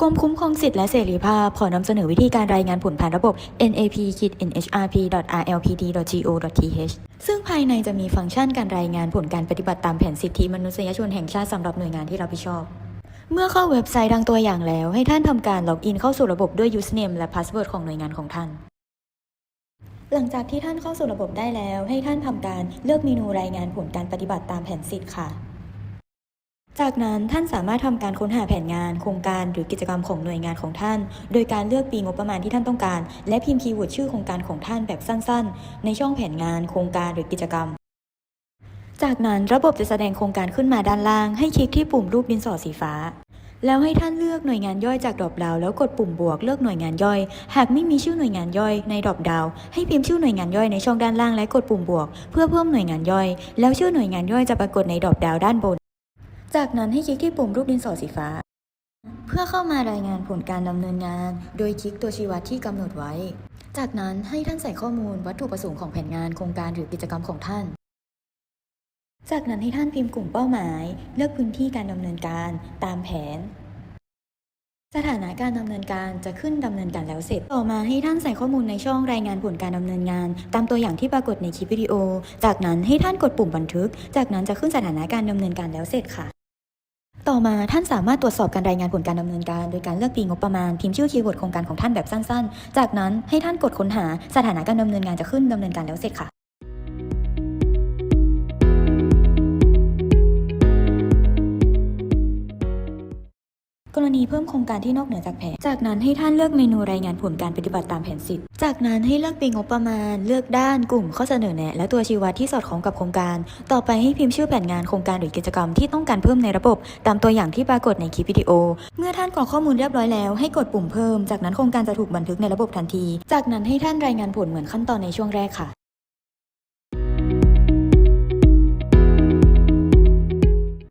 กรมคุ้มครองสิทธิและเสรีภาพ ขอนำเสนอวิธีการรายงานผลผ่านระบบ nap-nhrp.rlpd.go.th ซึ่งภายในจะมีฟังก์ชันการรายงานผลการปฏิบัติตามแผนสิทธิมนุษยชนแห่งชาติสำหรับหน่วยงานที่รับผิดชอบ เมื่อเข้าเว็บไซต์ดังตัวอย่างแล้ว ให้ท่านทำการล็อกอินเข้าสู่ระบบด้วย username และ password ของหน่วยงานของท่าน หลังจากที่ท่านเข้าสู่ระบบได้แล้ว ให้ท่านทำการเลือกเมนูรายงานผลการปฏิบัติตามแผนสิทธิ์ค่ะ จากนั้นท่านสามารถทำการค้นหาแผนงาน โครงการหรือกิจกรรมของหน่วยงานของท่าน โดยการเลือกปีงบประมาณที่ท่านต้องการ และพิมพ์คีย์เวิร์ดชื่อโครงการของท่านแบบสั้น ๆ ในช่องแผนงาน โครงการหรือกิจกรรม จากนั้นระบบจะแสดงโครงการขึ้นมาด้านล่าง ให้คลิกที่ปุ่มรูปดินสอสีฟ้า แล้วให้ท่านเลือกหน่วยงานย่อยจากดรอปดาวแล้วกดปุ่มบวกเลือกหน่วยงานย่อย หากไม่มีชื่อหน่วยงานย่อยในดรอปดาวให้พิมพ์ชื่อหน่วยงานย่อยในช่องด้านล่างและกดปุ่มบวก เพื่อเพิ่มหน่วยงานย่อย แล้วชื่อหน่วยงานย่อยจะปรากฏในดรอปดาวด้านบน จากนั้นให้คลิกที่ปุ่มรูปดินสอสีฟ้า เพื่อเข้ามารายงานผลการดำเนินงาน โดยคลิกตัวชี้วัดที่กำหนดไว้ จากนั้นให้ท่านใส่ข้อมูลวัตถุประสงค์ของแผนงานโครงการหรือกิจกรรมของท่าน จากนั้นให้ท่านพิมพ์กลุ่มเป้าหมาย เลือกพื้นที่การดำเนินการตามแผนสถานะการดำเนินการจะขึ้นดำเนินการแล้วเสร็จ ต่อมาให้ท่านใส่ข้อมูลในช่องรายงานผลการดำเนินงาน ตามตัวอย่างที่ปรากฏในคลิปวิดีโอ จากนั้นให้ท่านกดปุ่มบันทึก จากนั้นจะขึ้นสถานะการดำเนินการแล้วเสร็จค่ะ ต่อมาท่านสามารถตรวจสอบการรายงานผลการดำเนินการ โดยการเลือกปีงบประมาณพิมพ์ชื่อคีย์เวิร์ดโครงการของท่านแบบสั้น ๆ จากนั้นให้ท่านกดค้นหาสถานะการดำเนินงานจะขึ้นดำเนินการแล้วเสร็จค่ะ กรณีเพิ่มโครงการที่นอกเหนือจากแผน จากนั้นให้ท่านเลือกเมนูรายงานผลการปฏิบัติตามแผนสิทธิ์ จากนั้นให้เลือกปีงบประมาณ เลือกด้านกลุ่มข้อเสนอแนะ และตัวชี้วัดที่สอดคล้องกับโครงการ ต่อไปให้พิมพ์ชื่อแผนงานโครงการหรือกิจกรรมที่ต้องการเพิ่มในระบบ ตามตัวอย่างที่ปรากฏในคลิปวิดีโอ เมื่อท่านกรอกข้อมูลเรียบร้อยแล้วให้กดปุ่มเพิ่ม จากนั้นโครงการจะถูกบันทึกในระบบทันที จากนั้นให้ท่านรายงานผลเหมือนขั้นตอนในช่วงแรกค่ะ